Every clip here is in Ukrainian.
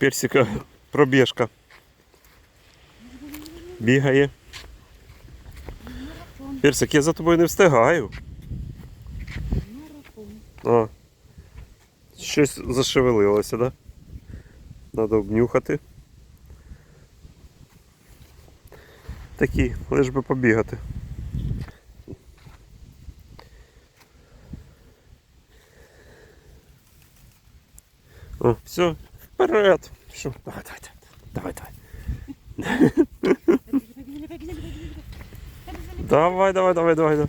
Персика пробіжка. Бігає. Персик, я за тобою не встигаю. А. Щось зашевелилося, да? Надо обнюхати. Такі, лиш би побігати. О, все, вперед. Що? Давай, давай, давай. Давай, давай. Давай, давай, давай, давай.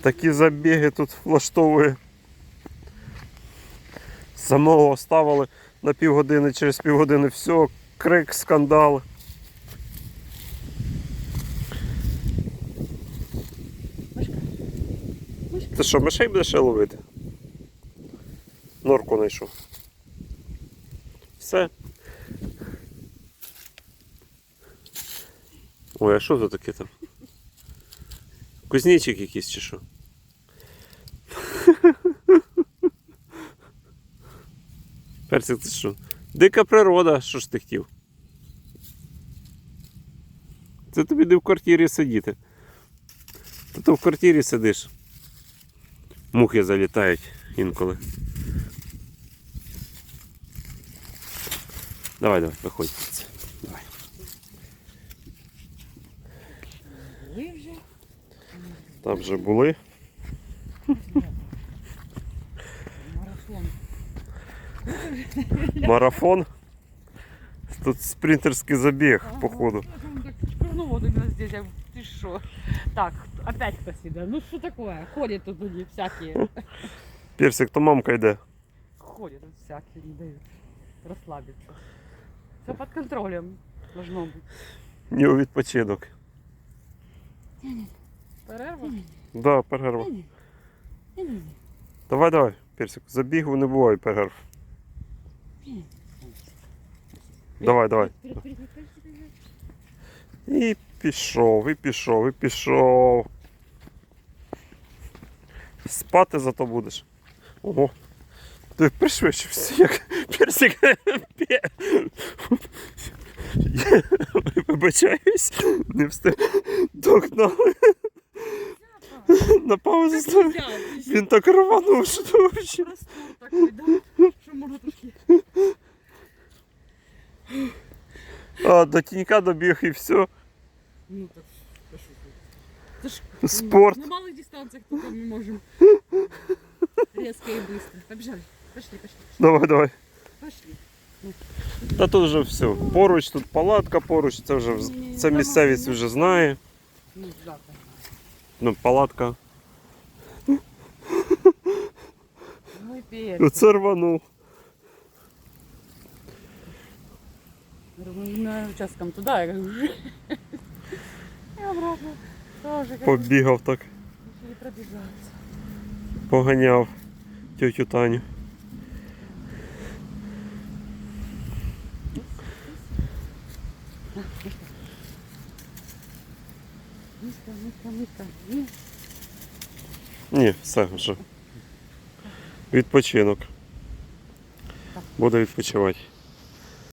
Такі забіги тут влаштовує. Самого оставили на півгодини, через півгодини все, крик, скандал. Ти що, мишей будеш ловити? Норку знайшов. Все. Ой, а що це таке там? Кузнечик якийсь чи що? Персик, ти що? Дика природа, що ж ти хотів? Це тобі не в квартирі сидіти. Та то в квартирі сидиш. Мухи залітають інколи. Давай, давай, виходь. Давай. Ви вже Там вже були. марафон. Марафон. Тут спринтерський забіг, Ага. походу. Я думаю, так шкурну воду у нас здесь, а ты шо? Так, опять себя. Ну что такое? Ходят тут люди всякие. Персик, то мамка йде. Ходят тут всякие, не дают расслабиться. Все под контролем должно быть. Ні у відпочинок. Перерва? Да, перерва. Давай, давай, Персик. Забігу не буває перерв. Давай, давай. І пішов, і пішов, і пішов. Спати зато будеш. Ого. Ти пришвидшився, як персик. Пе- Я Вибачаюсь, не встиг. Догнали. На паузу став. Він так рванув, що то вообще. Простор такой, да? Що можна трошки. А, до тінька добіг і все. Ну так, та що ти? Це ж Спорт. На малых дистанциях только мы можем резко и быстро. Побежали. Пошли, пошли, Давай, давай. пошли. Та тут вже все. Поруч, тут палатка поруч, це вже вз- це місцевість вже знає. Ну, да, так. Ну, палатка. Ну и перец. Оце рванув. На участком туда, я говорю, и обратно. Тоже как Побігав так, не пробежаться. поганяв тьотю Таню. Низко, низко, низко. Низ. Ні, все вже. Відпочинок. Буде відпочивати.